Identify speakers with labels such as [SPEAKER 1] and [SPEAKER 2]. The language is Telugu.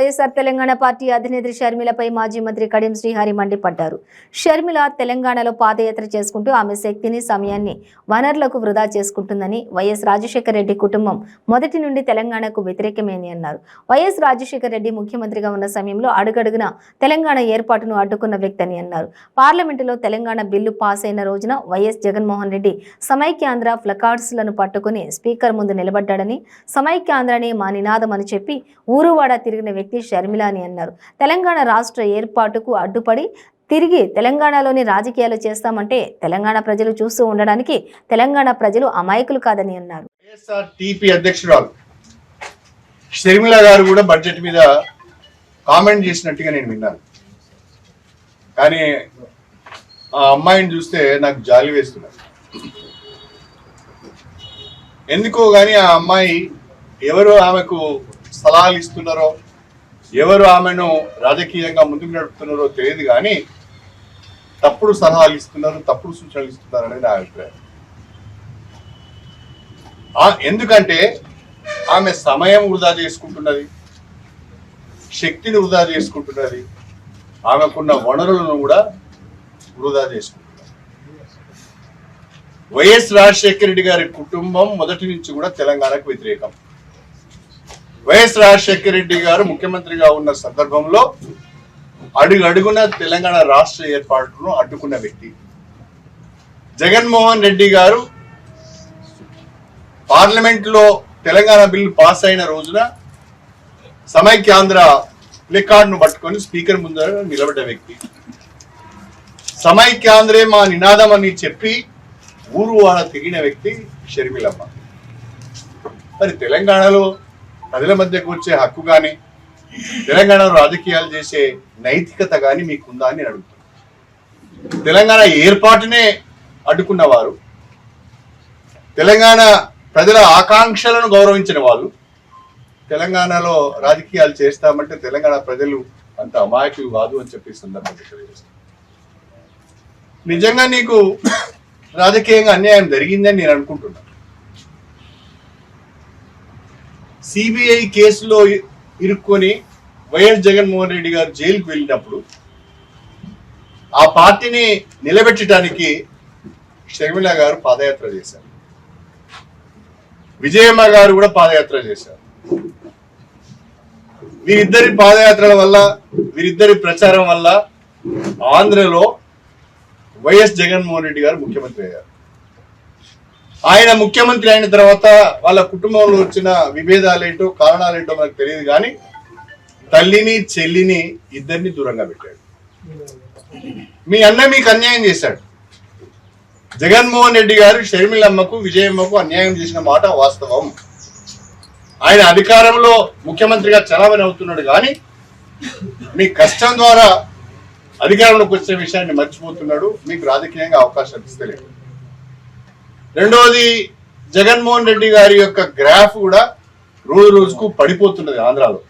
[SPEAKER 1] వైఎస్ఆర్ తెలంగాణ పార్టీ అధినేత్రి షర్మిలపై మాజీ మంత్రి కడియం శ్రీహరి మండిపడ్డారు. షర్మిల తెలంగాణలో పాదయాత్ర చేసుకుంటూ ఆమె శక్తిని సమయాన్ని వనరులకు వృధా చేసుకుంటుందని వైఎస్ రాజశేఖర రెడ్డి కుటుంబం మొదటి నుండి తెలంగాణకు వ్యతిరేకమేని అన్నారు. వైఎస్ రాజశేఖర రెడ్డి ముఖ్యమంత్రిగా ఉన్న సమయంలో అడుగడుగున తెలంగాణ ఏర్పాటును అడ్డుకున్న వ్యక్తి అని అన్నారు. పార్లమెంటులో తెలంగాణ బిల్లు పాస్ అయిన రోజున వైఎస్ జగన్మోహన్ రెడ్డి సమైక్యాంధ్ర ఫ్లకార్డ్స్లను పట్టుకుని స్పీకర్ ముందు నిలబడ్డాడని సమైక్యాంధ్రనే మా నినాదం అని చెప్పి ఊరువాడ తిరిగిన వ్యక్తి షర్మిల అని అన్నారు. తెలంగాణ రాష్ట్ర ఏర్పాటుకు అడ్డుపడి తిరిగి తెలంగాణలోని రాజకీయాలు చేస్తామంటే తెలంగాణ ప్రజలు చూస్తూ ఉండడానికి తెలంగాణ ప్రజలు అమాయకులు కాదని అన్నారు.
[SPEAKER 2] అధ్యక్షురాలు షర్మిల గారు కూడా బడ్జెట్ మీద కామెంట్ చేసినట్టుగా నేను విన్నాను. కానీ ఆ అమ్మాయిని చూస్తే నాకు జాలి వేస్తున్నారు. ఎందుకో కానీ ఆ అమ్మాయి ఎవరు ఆమెకు సలహాలు ఇస్తున్నారో ఎవరు ఆమెను రాజకీయంగా ముందుకు నడుపుతున్నారో తెలియదు కానీ తప్పుడు సలహాలు ఇస్తున్నారు తప్పుడు సూచనలు ఇస్తున్నారు అనేది నా అభిప్రాయం. ఎందుకంటే ఆమె సమయం వృధా చేసుకుంటున్నది శక్తిని వృధా చేసుకుంటున్నది ఆమెకున్న వనరులను కూడా వృధా చేసుకుంటున్నది. వైఎస్ రాజశేఖర రెడ్డి గారి కుటుంబం మొదటి నుంచి కూడా తెలంగాణకు వ్యతిరేకం. వైఎస్ రాజశేఖర రెడ్డి గారు ముఖ్యమంత్రిగా ఉన్న సందర్భంలో అడుగు అడుగున తెలంగాణ రాష్ట్ర ఏర్పాటును అడ్డుకున్న వ్యక్తి. జగన్మోహన్ రెడ్డి గారు పార్లమెంట్లో తెలంగాణ బిల్లు పాస్ అయిన రోజున సమైక్యాంధ్ర ప్లేకార్డును పట్టుకొని స్పీకర్ ముందర నిలబడ్డ వ్యక్తి. సమైక్యాంధ్రే మా నినాదం అని చెప్పి ఊరు వాళ్ళ తెగిన వ్యక్తి షర్మిలమ్మ. మరి తెలంగాణలో ప్రజల మధ్యకు వచ్చే హక్కు కానీ తెలంగాణలో రాజకీయాలు చేసే నైతికత కానీ మీకుందా అని నేను అడుగుతున్నాను తెలంగాణ ఏర్పాటునే అడ్డుకున్నవారు తెలంగాణ ప్రజల ఆకాంక్షలను గౌరవించిన వాళ్ళు తెలంగాణలో రాజకీయాలు చేస్తామంటే తెలంగాణ ప్రజలు అంత అమాయకులు కాదు అని చెప్పి సందర్భంగా తెలియజేస్తాను నిజంగా నీకు రాజకీయంగా అన్యాయం జరిగిందని నేను అనుకుంటున్నాను సిబిఐ కేసులో ఇరుక్కొని వైఎస్ జగన్మోహన్ రెడ్డి గారు జైలుకు వెళ్ళినప్పుడు ఆ పార్టీని నిలబెట్టడానికి షర్మిల గారు పాదయాత్ర చేశారు. విజయమ్మ గారు కూడా పాదయాత్ర చేశారు. వీరిద్దరి పాదయాత్రల వల్ల వీరిద్దరి ప్రచారం వల్ల ఆంధ్రలో వైఎస్ జగన్మోహన్ రెడ్డి గారు ముఖ్యమంత్రి అయ్యారు. ఆయన ముఖ్యమంత్రి అయిన తర్వాత వాళ్ళ కుటుంబంలో వచ్చిన విభేదాలేంటో కారణాలేంటో మనకు తెలియదు కానీ తల్లిని చెల్లిని ఇద్దరిని దూరంగా పెట్టాడు. మీ అన్న మీకు అన్యాయం చేశాడు. జగన్మోహన్ రెడ్డి గారు షర్మిలమ్మకు విజయమ్మకు అన్యాయం చేసిన మాట వాస్తవం. ఆయన అధికారంలో ముఖ్యమంత్రిగా చలామణి అవుతున్నాడు కానీ మీ కష్టం ద్వారా అధికారంలోకి వచ్చే విషయాన్ని మర్చిపోతున్నాడు. మీకు రాజకీయంగా అవకాశం ఇస్తలేదు. రెండవది జగన్మోహన్ రెడ్డి గారి యొక్క గ్రాఫ్ కూడా రోజు రోజుకు పడిపోతున్నది ఆంధ్రాలో.